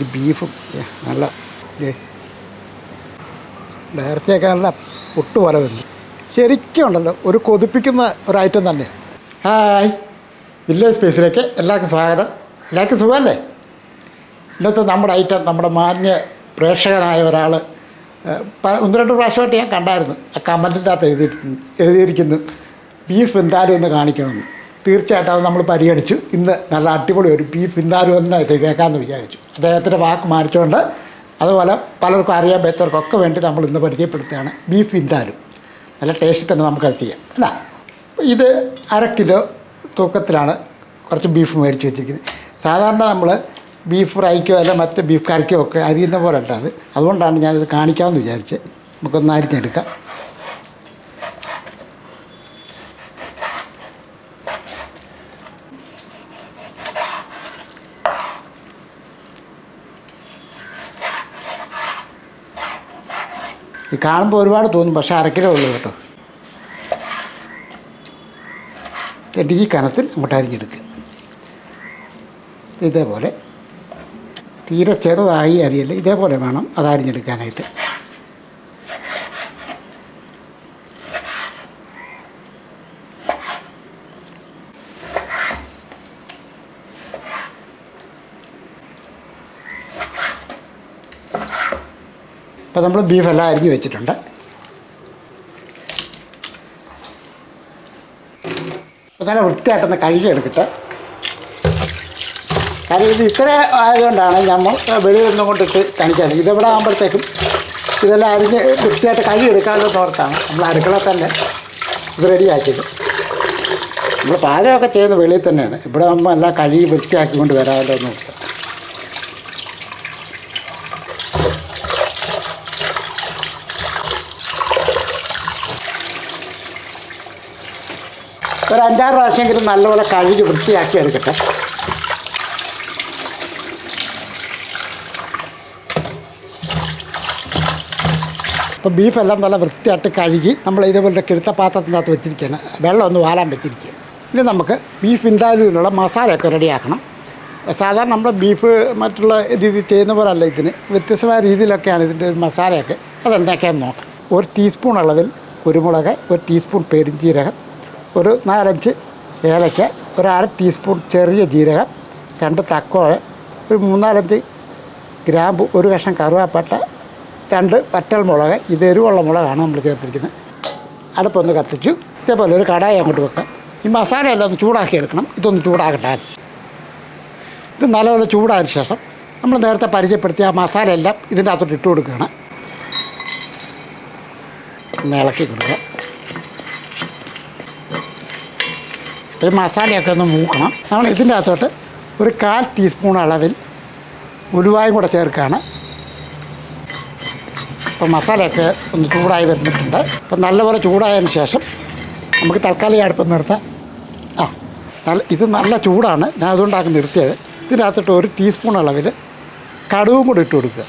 ഇത് ബീഫും നല്ല നേർച്ചയൊക്കെ നല്ല പുട്ട് പോലെ വരുന്നു ശരിക്കും ഉണ്ടല്ലോ ഒരു കൊതിപ്പിക്കുന്ന ഒരു ഐറ്റം തന്നെ. ഹായ് വില്ലേജ് സ്പേസിലേക്ക് എല്ലാവർക്കും സ്വാഗതം. എല്ലാവർക്കും സുഖമല്ലേ? ഇന്നത്തെ നമ്മുടെ ഐറ്റം നമ്മുടെ മാന്യ പ്രേക്ഷകനായ ഒരാൾ ഒന്ന് രണ്ട് പ്രാവശ്യമായിട്ട് ഞാൻ കണ്ടായിരുന്നു. ആ കമന്റിന്റെ അകത്ത് എഴുതി എഴുതിയിരിക്കുന്നു ബീഫ് എന്തായാലും ഒന്ന് കാണിക്കണമെന്ന്. തീർച്ചയായിട്ടും അത് നമ്മൾ പരിഗണിച്ചു. ഇന്ന് നല്ല അടിപൊളി ഒരു ബീഫ് എന്തായാലും ഒന്ന് ചെയ്തേക്കാമെന്ന് വിചാരിച്ചു. അദ്ദേഹത്തിന്റെ വാക്ക് മാനിച്ചുകൊണ്ട് അതുപോലെ പലർക്കും അറിയാൻ പറ്റവർക്കൊക്കെ വേണ്ടി നമ്മൾ ഇന്ന് പരിചയപ്പെടുത്തുകയാണ് ബീഫ് എന്തായാലും നല്ല ടേസ്റ്റിൽ തന്നെ നമുക്കത് ചെയ്യാം. അല്ല ഇത് അര കിലോ തൂക്കത്തിലാണ് കുറച്ച് ബീഫ് മേടിച്ച് വെച്ചിരിക്കുന്നത്. സാധാരണ നമ്മൾ ബീഫ് ഫ്രൈക്കോ അല്ല മറ്റ് ബീഫ് കറിക്കോ ഒക്കെ അരിയുന്ന പോലെ അല്ല അത്. അതുകൊണ്ടാണ് ഞാനിത് കാണിക്കാമെന്ന് വിചാരിച്ച് നമുക്കൊന്ന് അരിഞ്ഞെടുക്കാം. കാണുമ്പോൾ ഒരുപാട് തോന്നും പക്ഷേ അരക്കിലേ ഉള്ളൂ കേട്ടോ. എന്നിട്ട് ഈ കനത്തിൽ അങ്ങോട്ട് അരിഞ്ഞെടുക്കുക ഇതേപോലെ തീരെ ചെറുതായി അരിയല്ല ഇതേപോലെ വേണം അത് അരിഞ്ഞെടുക്കാനായിട്ട്. അപ്പോൾ നമ്മൾ ബീഫെല്ലാം അരിഞ്ഞ് വെച്ചിട്ടുണ്ട്. അപ്പോൾ നല്ല വൃത്തിയായിട്ടൊന്ന് കഴുകി എടുക്കട്ടെ കാര്യം ഇത് ഇത്ര ആയതുകൊണ്ടാണ് നമ്മൾ വെളിയിൽ നിന്നും കൊണ്ടിട്ട് കാണിക്കാറ് ഇതെവിടെ ആകുമ്പോഴത്തേക്കും ഇതെല്ലാം അരിഞ്ഞ് വൃത്തിയായിട്ട് കഴുകി എടുക്കാമല്ലോ ഓർത്താണ്. നമ്മൾ അടുക്കള തന്നെ ഇത് റെഡിയാക്കിയത്. നമ്മൾ പാചകമൊക്കെ ചെയ്യുന്നത് വെളിയിൽ തന്നെയാണ്. ഇവിടെ ആകുമ്പോൾ എല്ലാം കഴുകി വൃത്തിയാക്കി കൊണ്ട് വരാമല്ലോ എന്ന് ഒരു അഞ്ചാറ് പ്രാവശ്യമെങ്കിലും നല്ലപോലെ കഴുകി വൃത്തിയാക്കി എടുക്കട്ടെ. അപ്പോൾ ബീഫെല്ലാം നല്ല വൃത്തിയായിട്ട് കഴുകി നമ്മൾ ഇതേപോലെ കിഴുത്ത പാത്രത്തിനകത്ത് വെച്ചിരിക്കുകയാണ്. വെള്ളം ഒന്ന് വാലാൻ വെച്ചിരിക്കുക ഇനി നമുക്ക് ബീഫ് ഇൻതാലുവിനുള്ള മസാലയൊക്കെ റെഡിയാക്കണം. സാധാരണ നമ്മൾ ബീഫ് മറ്റുള്ള രീതി ചെയ്യുന്ന പോലെ അല്ല ഇതിന്. വ്യത്യസ്തമായ രീതിയിലൊക്കെയാണ് ഇതിന്റെ ഒരു മസാലയൊക്കെ. അതെന്തൊക്കെയാണെന്ന് നോക്കാം. ഒരു ടീസ്പൂൺ അളവിൽ കുരുമുളക് ഒരു ടീസ്പൂൺ പെരുംജീരകം ഒരു നാലഞ്ച് ഏലക്ക ഒരു അര ടീസ്പൂൺ ചെറിയ ജീരകം രണ്ട് തക്കോഴ ഒരു മൂന്നാലഞ്ച് ഗ്രാമ്പു ഒരു കഷ്ണം കറുവാപ്പട്ട രണ്ട് പറ്റൽ മുളക് ഇത് എരിവുള്ള മുളകാണ് നമ്മൾ ചേർത്തിരിക്കുന്നത്. അടുപ്പൊന്ന് കത്തിച്ചു. ഇതേപോലെ ഒരു കടായി അങ്ങോട്ട് വെക്കാം. ഈ മസാലയെല്ലാം ഒന്ന് ചൂടാക്കി എടുക്കണം. ഇതൊന്ന് ചൂടാകട്ടെ ഇത് നല്ലപോലെ ചൂടായ ശേഷം നമ്മൾ നേരത്തെ പരിചയപ്പെടുത്തിയ ആ മസാല എല്ലാം ഇതിന്റെ അകത്തോട്ട് ഇട്ട് കൊടുക്കുകയാണ്. ഇളക്കി കൊടുക്കുക. ഈ മസാലയൊക്കെ ഒന്ന് മൂക്കണം. നമ്മൾ ഇതിന്റെ അകത്തോട്ട് ഒരു കാൽ ടീസ്പൂൺ അളവിൽ ഉലുവായും കൂടെ ചേർക്കുകയാണ്. അപ്പോൾ മസാലയൊക്കെ ഒന്ന് ചൂടായി വരുന്നിട്ടുണ്ട് അപ്പം നല്ലപോലെ ചൂടായതിന് ശേഷം നമുക്ക് തൽക്കാലം അടുപ്പം നിർത്താം. ആ നല്ല ഇത് നല്ല ചൂടാണ്. ഞാൻ അതുകൊണ്ടാക്കി നിർത്തിയത്. ഇതിനകത്തോട്ട് ഒരു ടീസ്പൂൺ അളവിൽ കടുവും കൂടി ഇട്ട് കൊടുക്കുക.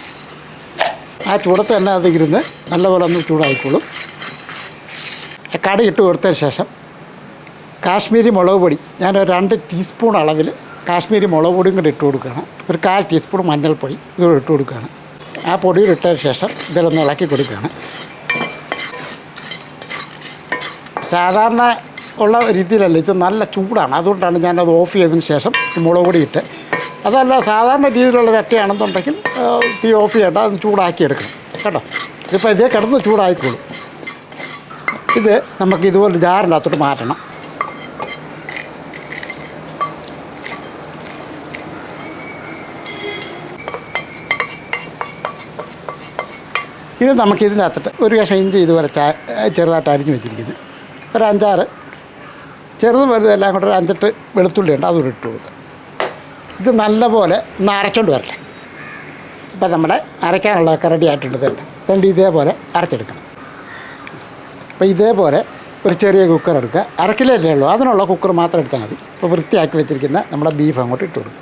ആ ചൂടത്ത് തന്നെ അതിരുന്ന് നല്ലപോലെ ഒന്ന് ചൂടായിക്കോളും. കടി ഇട്ട് കൊടുത്തതിന് ശേഷം കാശ്മീരി മുളക് പൊടി. ഞാൻ രണ്ട് ടീസ്പൂൺ അളവിൽ കാശ്മീരി മുളക് പൊടിയും കൂടി ഇട്ട് കൊടുക്കുകയാണ്. ഒരു കാൽ ടീസ്പൂൺ മഞ്ഞൾപ്പൊടി ഇതുകൂടെ ഇട്ട് കൊടുക്കുകയാണ്. ആ പൊടിയിൽ ഇട്ടതിന് ശേഷം ഇതിലൊന്ന് ഇളക്കി കൊടുക്കുകയാണ്. സാധാരണ ഉള്ള രീതിയിലല്ല ഇത് നല്ല ചൂടാണ്. അതുകൊണ്ടാണ് ഞാനത് ഓഫ് ചെയ്തതിന് ശേഷം മുളക് പൊടി ഇട്ട്. അതല്ല സാധാരണ രീതിയിലുള്ള ചട്ടിയാണെന്നുണ്ടെങ്കിൽ തീ ഓഫ് ചെയ്യേണ്ട അത് ചൂടാക്കി എടുക്കണം. കേട്ടോ? ഇതിപ്പോൾ ഇതേ കിടന്ന് ചൂടായിക്കോളും. ഇത് നമുക്ക് ഇതുപോലെ ജാറിനകത്തോട്ട് മാറ്റണം. ഇത് നമുക്ക് ഇതിനകത്തിട്ട് ഒരു കഷ്ണം ഇഞ്ചി ഇതുപോലെ ചെറുതായിട്ട് അരിഞ്ഞ് വെച്ചിരിക്കുന്നത് ഒരു അഞ്ചാറ് ചെറുത് വലുത് എല്ലാം കൂടെ ഒരു അഞ്ചെട്ട് വെളുത്തുള്ളി ഉണ്ട് അതുകൂടെ ഇട്ട് കൊടുക്കുക ഇത് നല്ലപോലെ ഒന്ന് അരച്ചോണ്ട് വരട്ടെ. ഇപ്പം നമ്മുടെ അരയ്ക്കാനുള്ളതൊക്കെ റെഡി ആയിട്ടുണ്ട് രണ്ട് ഇതേപോലെ അരച്ചെടുക്കണം. അപ്പോൾ ഇതേപോലെ ഒരു ചെറിയ കുക്കർ എടുക്കുക. അരക്കിലല്ലേ ഉള്ളൂ അതിനുള്ള കുക്കർ മാത്രം എടുത്താൽ മതി. ഇപ്പോൾ വൃത്തിയാക്കി വെച്ചിരിക്കുന്ന നമ്മുടെ ബീഫ് അങ്ങോട്ട് ഇട്ട് കൊടുക്കും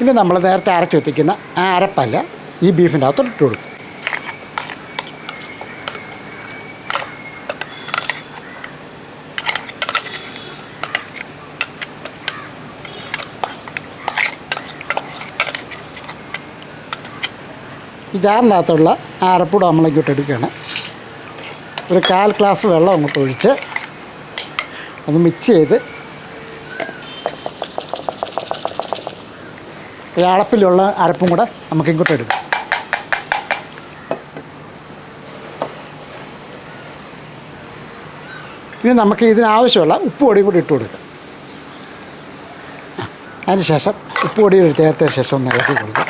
പിന്നെ നമ്മൾ നേരത്തെ അരച്ചു വെത്തിക്കുന്ന ആ അരപ്പല്ല ഈ ബീഫിന്റെ അകത്ത് ഇട്ട് കൊടുക്കും. ഈ ജാറിനകത്തുള്ള ആ നമ്മളെങ്കിട്ട് എടുക്കുകയാണ്. ഒരു കാൽ ഗ്ലാസ് വെള്ളം അങ്ങോട്ട് ഒഴിച്ച് ഒന്ന് മിക്സ് ചെയ്ത് ഈ അരപ്പും കൂടെ നമുക്ക് ഇങ്ങോട്ട് എടുക്കാം. ഇനി നമുക്ക് ഇതിനാവശ്യമുള്ള ഉപ്പ് പൊടിയും കൂടി ഇട്ട് കൊടുക്കാം. അതിന് ശേഷം ഉപ്പ് പൊടി ചേർത്തതിന് ശേഷം ഒന്ന് ഇളക്കി കൊടുക്കാം.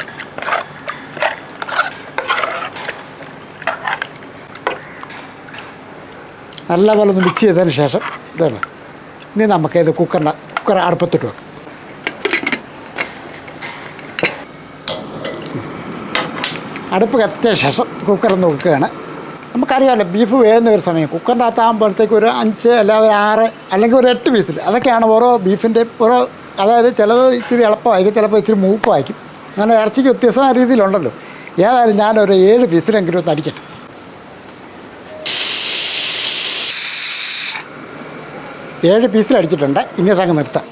നല്ലപോലെ ഒന്ന് മിക്സ് ചെയ്തതിന് ശേഷം ഇതാണ്. ഇനി നമുക്ക് ഇത് കുക്കറിന്റെ കുക്കർ അടുപ്പത്തിട്ട് വെക്കാം. അടുപ്പ് കത്തിയ ശേഷം കുക്കർ നോക്കുകയാണ് നമുക്കറിയാമല്ലോ ബീഫ് വേകുന്ന ഒരു സമയം. കുക്കറിന്റെ അകത്താകുമ്പോഴത്തേക്ക് ഒരു അഞ്ച് അല്ല ഒരു ആറ് അല്ലെങ്കിൽ ഒരു എട്ട് പീസിൽ അതൊക്കെയാണ് ഓരോ ബീഫിന്റെ ഓരോ അതായത് ചിലത് ഇത്തിരി എളുപ്പമായിരിക്കും ചിലപ്പോൾ ഇത്തിരി മൂപ്പായിരിക്കും. അങ്ങനെ ഇറച്ചിക്ക് വ്യത്യസ്തമായ രീതിയിലുണ്ടല്ലോ. ഏതായാലും ഞാനൊരു ഏഴ് പീസിലെങ്കിലും ഒന്ന് അടിക്കട്ടെ. ഏഴ് പീസിൽ അടിച്ചിട്ടുണ്ട്. ഇനി അതങ്ങ് നിർത്താം.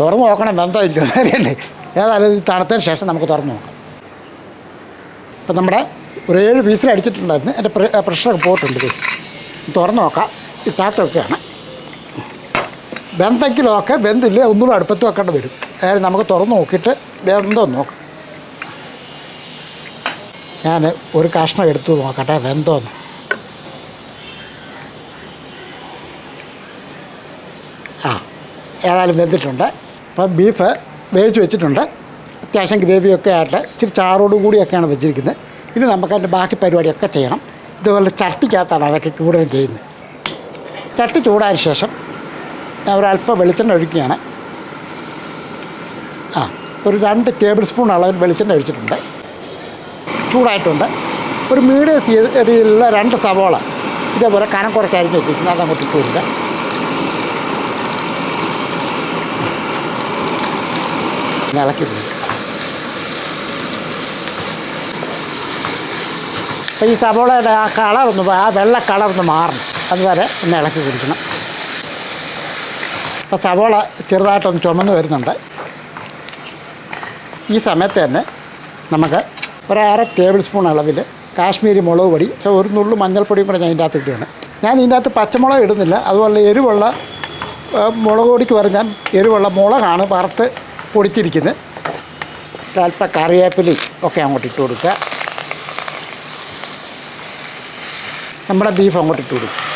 തുറന്ന് നോക്കണം ബന്ധമില്ല. അറിയണ്ടേ ഏതായാലും തണുത്തതിന് ശേഷം നമുക്ക് തുറന്ന് നോക്കാം. ഇപ്പം നമ്മുടെ ഒരു ഏഴ് പീസിൽ അടിച്ചിട്ടുണ്ടായിരുന്നു. എന്റെ പ്രഷറൊക്കെ പോയിട്ടുണ്ട് തുറന്നു നോക്കാം. ഇട്ടാത്ത വെന്തെങ്കിലുമൊക്കെ വെന്തില്ല ഒന്നുകൂടെ അടുപ്പത്ത് വെക്കേണ്ടി വരും. അതായത് നമുക്ക് തുറന്ന് നോക്കിയിട്ട് വെന്തോ നോക്കാം. ഞാൻ ഒരു കഷ്ണം എടുത്തു നോക്കട്ടെ വെന്തോന്ന് ആ ഏതായാലും വെന്തിട്ടുണ്ട്. അപ്പം ബീഫ് വേവിച്ച് വെച്ചിട്ടുണ്ട്. അത്യാവശ്യം ഗ്രേവിയൊക്കെ ആയിട്ട് ഇച്ചിരി ചാറോടും കൂടിയൊക്കെയാണ് വെച്ചിരിക്കുന്നത്. ഇനി നമുക്ക് അതിന്റെ ബാക്കി പരിപാടിയൊക്കെ ചെയ്യണം. ഇതുപോലെ ചട്ടിക്കകത്താണ് അതൊക്കെ കൂടുതലും ചെയ്യുന്നത്. ചട്ടി ചൂടായ ശേഷം ഞാൻ ഒരല്പം വെളിച്ചെണ്ണ ഒഴിക്കുകയാണ്. ആ ഒരു രണ്ട് ടേബിൾ സ്പൂൺ അളവിൽ വെളിച്ചെണ്ണ ഒഴിച്ചിട്ടുണ്ട്. ചൂടായിട്ടുണ്ട്. ഒരു മീഡിയം രീതിയിലുള്ള രണ്ട് സവോള. ഇതേപോലെ കനം കുറച്ചായിരിക്കും വെച്ചിരിക്കുന്നത് അതങ്ങോട്ട് ഇട്ട് കൊടുക്കുക ഒന്ന് ഇളക്കി അപ്പോൾ ഈ സവോളയുടെ ആ കളറൊന്ന് ആ വെള്ള കളറൊന്ന് മാറണം. അതുവരെ ഒന്ന് ഇളക്കി കുടിക്കണം. അപ്പോൾ സവോള ചെറുതായിട്ടൊന്ന് ചുമന്ന് വരുന്നുണ്ട്. ഈ സമയത്ത് തന്നെ നമുക്ക് ഒരു അര ടേബിൾ സ്പൂൺ അളവിൽ കാശ്മീരി മുളക് പൊടി ഒരു നുള്ളു മഞ്ഞൾപ്പൊടിയും കൂടെ ഞാൻ ഇതിന്റെ അകത്ത് ഇടുകയാണ്. ഞാൻ ഇതിന്റെ അകത്ത് പച്ചമുളക് ഇടുന്നില്ല. അതുപോലെ എരിവുള്ള മുളക് പൊടിക്ക് പറഞ്ഞാൽ എരിവുള്ള മുളകാണ് വറുത്ത് പൊടിച്ചിരിക്കുന്നത്. അല്പ കറിവേപ്പിലയും ഒക്കെ അങ്ങോട്ട് ഇട്ട് കൊടുക്കുക. നമ്മുടെ ബീഫ് അങ്ങോട്ട് ഇട്ട് കൊടുക്കും.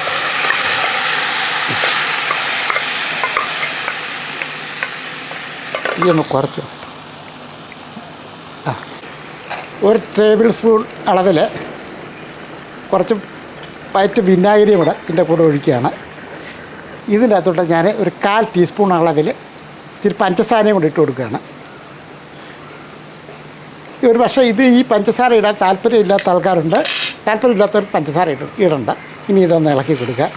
ഈ ഒന്ന് കുറച്ചു? ആ. ഒരു ടേബിൾ സ്പൂൺ അളവിൽ കുറച്ച് വയറ്റ് വിനാഗിരിയും കൂടെ ഇതിന്റെ കൂടെ ഒഴിക്കുകയാണ്. ഇതിന്റെ അകത്തോട്ട് ഞാൻ ഒരു കാൽ ടീസ്പൂൺ അളവിൽ ഇച്ചിരി പഞ്ചസാരയും കൂടി ഇട്ട് കൊടുക്കുകയാണ്. ഒരു പക്ഷേ ഇത് ഈ പഞ്ചസാര ഇടാൻ താല്പര്യമില്ലാത്ത ആൾക്കാരുണ്ട്. താല്പര്യമില്ലാത്തവർ പഞ്ചസാര ഇടും ഇടണ്ട. ഇനി ഇതൊന്ന് ഇളക്കി കൊടുക്കുക.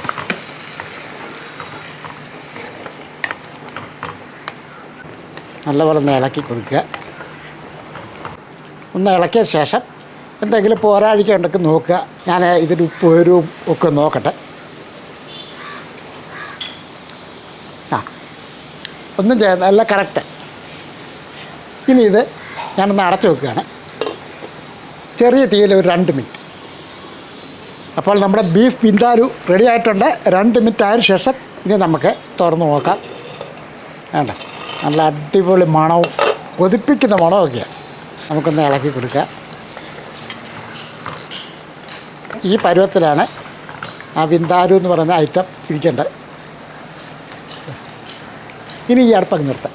നല്ലപോലെ ഒന്ന് ഇളക്കി കൊടുക്കുക. ഒന്ന് ഇളക്കിയ ശേഷം എന്തെങ്കിലും പോരാഴിക ഉണ്ടെങ്കിൽ നോക്കുക. ഞാൻ ഇതിന് ഉപ്പ് വരും ഒക്കെ നോക്കട്ടെ. ആ. ഒന്നും ചെയ്യണ്ട എല്ലാം കറക്റ്റ്. ഇനി ഇത് ഞാനൊന്ന് അടച്ചു വെക്കുകയാണ്. ചെറിയ തീയിൽ ഒരു രണ്ട് മിനിറ്റ്. അപ്പോൾ നമ്മുടെ ബീഫ് പിന്താരു റെഡി ആയിട്ടുണ്ട്. രണ്ട് മിനിറ്റ് ആയതിനു ശേഷം ഇനി നമുക്ക് തുറന്നു നോക്കാം. വേണ്ട. നല്ല അടിപൊളി മണവും കൊതിപ്പിക്കുന്ന മണമൊക്കെയാണ് നമുക്കൊന്ന് ഇളക്കി കൊടുക്കാം ഈ പരുവത്തിലാണ് ആ വിന്താരു എന്ന് പറയുന്ന ഐറ്റം ഇരിക്കേണ്ടത്. ഇനി ഈ അടുപ്പങ്ങ് നിർത്താം.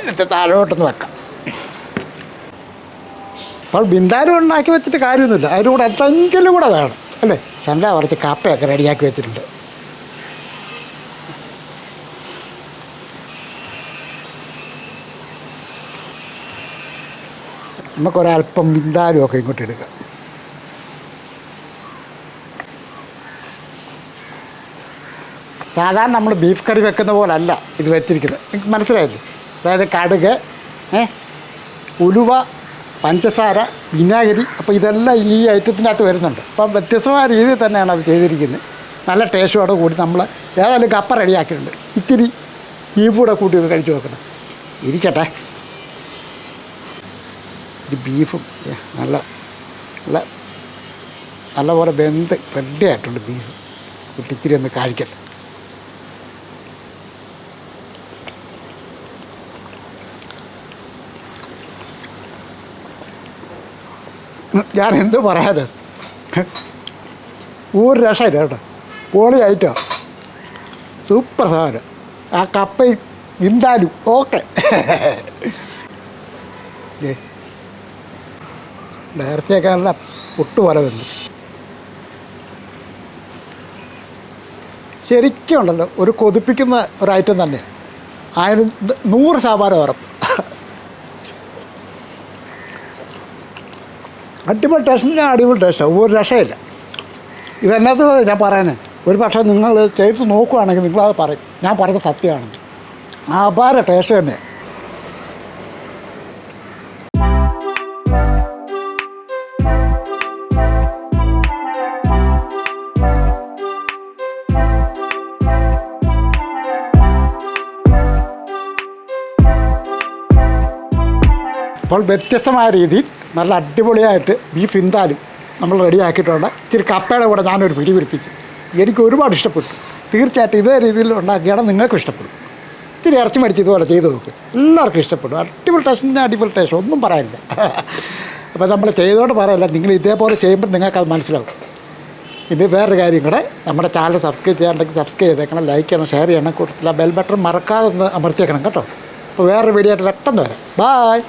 എന്നിട്ട് താഴോട്ടൊന്ന് വെക്കാം. അപ്പോൾ ബിന്ദാരം ഉണ്ടാക്കി വെച്ചിട്ട് കാര്യമൊന്നുമില്ല. അതിന്റെ കൂടെ എന്തെങ്കിലും കൂടെ വേണം. അല്ലേ? ചണ്ട കുറച്ച് കപ്പയൊക്കെ റെഡിയാക്കി വെച്ചിട്ടുണ്ട്. നമുക്കൊരല്പം ബിന്ദാരും ഒക്കെ ഇങ്ങോട്ട് എടുക്കാം. സാധാരണ നമ്മൾ ബീഫ് കറി വെക്കുന്ന പോലല്ല ഇത് വെച്ചിരിക്കുന്നത്. നിങ്ങൾക്ക് മനസ്സിലായില്ലേ? അതായത് കടുക് ഉലുവ പഞ്ചസാര വിനാഗിരി അപ്പോൾ ഇതെല്ലാം ഈ ഐറ്റത്തിനകത്ത് വരുന്നുണ്ട്. അപ്പം വ്യത്യസ്തമായ രീതിയിൽ തന്നെയാണ് അത് ചെയ്തിരിക്കുന്നത്. നല്ല ടേസ്റ്റോടെ കൂടി നമ്മൾ ഏതായാലും കപ്പ റെഡിയാക്കിയിട്ടുണ്ട്. ഇത്തിരി ബീഫ് കൂടെ കൂട്ടി ഒന്ന് കഴിച്ചു നോക്കണം. ഇരിക്കട്ടെ. ഒരു ബീഫും നല്ല നല്ല നല്ലപോലെ വെന്ത് റെഡി ആയിട്ടുണ്ട് ബീഫ്. ഇത്തിരി ഒന്ന് കഴിക്കട്ടെ ഞാൻ എന്ത് പറയാന്? ഒരു രക്ഷയില്ല കേട്ടോ. പൊളി ഐറ്റം സൂപ്പർ സാധനം. ആ കപ്പയും വിന്താലും ഓക്കെ നേർച്ചയൊക്കെ നല്ല പൊട്ടു പോലെ വന്നു. ശരിക്കും ഉണ്ടല്ലോ ഒരു കൊതിപ്പിക്കുന്ന ഒരു ഐറ്റം തന്നെ അതിന് നൂറ് ശതമാനം ഉറപ്പ്. അടിപൊളി ടേസ്റ്റിന് അടിപൊളി ടേസ്റ്റാണ് ഒരു രക്ഷയില്ല. ഇതെന്നത്ത് ഞാൻ പറയാനേ ഒരു പക്ഷേ നിങ്ങൾ ചെയ്ത് നോക്കുകയാണെങ്കിൽ നിങ്ങളത് പറയും. ഞാൻ പറയുന്നത് സത്യമാണ്. അപാര ടേസ്റ്റ് തന്നെ. അപ്പോൾ വ്യത്യസ്തമായ രീതിയിൽ നല്ല അടിപൊളിയായിട്ട് ബീഫ് ഇന്താലും നമ്മൾ റെഡിയാക്കിയിട്ടുണ്ട് ഇച്ചിരി കപ്പയുടെ കൂടെ ഞാനൊരു പിടി പിടിപ്പിച്ചു എനിക്ക് ഒരുപാട് ഇഷ്ടപ്പെട്ടു. തീർച്ചയായിട്ടും ഇതേ രീതിയിൽ ഉണ്ടാക്കിയാണ് നിങ്ങൾക്കും ഇഷ്ടപ്പെടും. ഇത്തിരി ഇറച്ചി മടിച്ച് ഇതുപോലെ ചെയ്ത് നോക്ക്. എല്ലാവർക്കും ഇഷ്ടപ്പെടും. അടിപൊളി ടേസ്റ്റിന്റെ അടിപൊളി ടേസ്റ്റ് ഒന്നും പറയാനില്ല അപ്പോൾ നമ്മൾ ചെയ്തോണ്ട് പറയല്ല നിങ്ങൾ ഇതേപോലെ ചെയ്യുമ്പോൾ നിങ്ങൾക്കത് മനസ്സിലാവും. ഇനി വേറൊരു കാര്യം കൂടെ നമ്മുടെ ചാനൽ സബ്സ്ക്രൈബ് ചെയ്യാണ്ടെങ്കിൽ സബ്സ്ക്രൈബ് ചെയ്തേക്കണം ലൈക്ക് ചെയ്യണം ഷെയർ ചെയ്യണം കൂടുതൽ ബെൽ ബട്ടൺ മറക്കാതെ ഒന്ന് അമർത്തിയേക്കണം കേട്ടോ. അപ്പോൾ വേറൊരു വീഡിയോ ആയിട്ട് പെട്ടെന്ന് വരാം. ബായ്